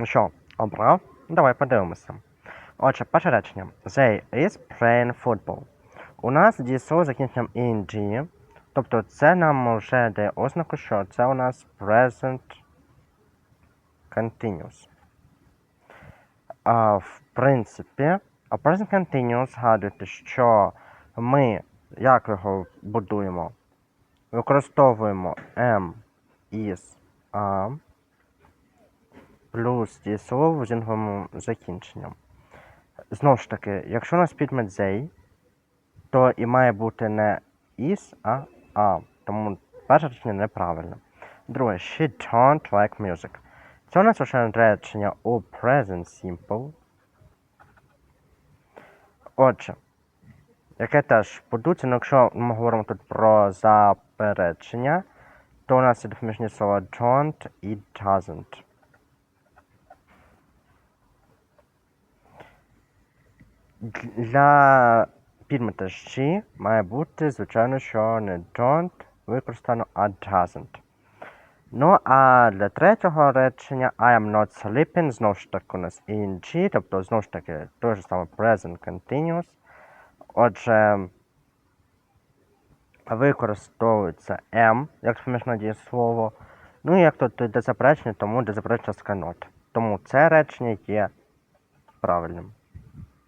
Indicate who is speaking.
Speaker 1: Ну що, обрав? Давай подивимося. Отже, перше речення. They is playing football. У нас дієслово закінченням ing, тобто це нам вже дає ознаку, що це у нас present continuous. А, в принципі, а present continuous згадуйте, що ми як його будуємо? Використовуємо am, is, am плюс дієслово з інговим закінченням. Знову ж таки, якщо у нас підмет they, то і має бути не is, а am. Тому перше речення неправильне. Друге, she don't like music. Це у нас вже речення у present simple. Отже, яке теж будуться, ну якщо ми говоримо тут про заперечення, то у нас є допоміжні слова don't і doesn't. Для підмета she має бути, звичайно, що не don't використано, а doesn't. Ну, а для третього речення I am not sleeping, знову ж таки у нас ing, тобто знову ж таки той же саме present continuous. Отже, використовується am як допоміжне дієслово. Ну і як тут йде заперечення, тому йде заперечення not. Тому це речення є правильним.